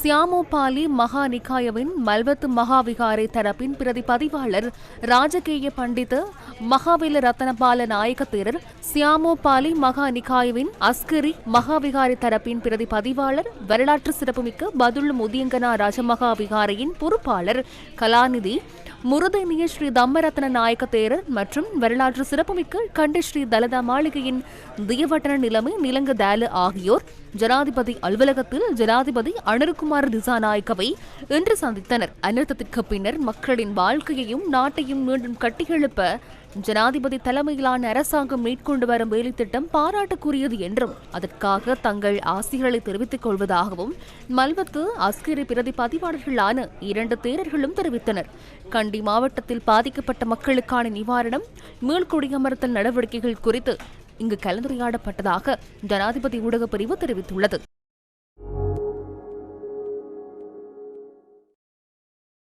சியாமோபாலி மகா நிகாயவின் மல்வத்து மகாவிகாரை தரப்பின் பிரதி பதிவாளர் ராஜகேய பண்டித மகாவில ரத்தனபால நாயக தேரர் சியாமோபாலி மகா நிகாயவின் அஸ்கரி மகாவிகாரி தரப்பின் பிரதி பதிவாளர் வரலாற்று சிறப்புமிக்க பதுள் முதியங்கனா ராஜமகாவிகாரையின் பொறுப்பாளர் கலாநிதி முருதனிய ஸ்ரீ தம்மரத்ன நாயக்க தேரர் மற்றும் வரலாற்று சிறப்புமிக்க கண்ட ஸ்ரீ தலதா மாளிகையின் தியவட்டன நிலைமை நிலங்க தேலு ஆகியோர் ஜனாதிபதி அலுவலகத்தில் ஜனாதிபதி அனுருகுமார் திசாநாயக்கவை இன்று சந்தித்தனர். அனர்த்தத்திற்கு பின்னர் மக்களின் வாழ்க்கையையும் நாட்டையும் மீண்டும் கட்டியெழுப்ப ஜனாதிபதி தலைமையிலான அரசாங்கம் மேற்கொண்டு வரும் வேலைத்திட்டம் பாராட்டுக்குரியது என்றும் அதற்காக தங்கள் ஆசிகளை தெரிவித்துக் கொள்வதாகவும் மல்வத்து அஸ்கிரி பிரதி பதிவாளர்களான இரண்டு தேரர்களும் தெரிவித்தனர். கண்டி மாவட்டத்தில் பாதிக்கப்பட்ட மக்களுக்கான நிவாரணம் மீள்குடியமர்த்தல் நடவடிக்கைகள் குறித்து இங்கு கலந்துரையாடப்பட்டதாக ஜனாதிபதி ஊடகப் பிரிவு தெரிவித்துள்ளது.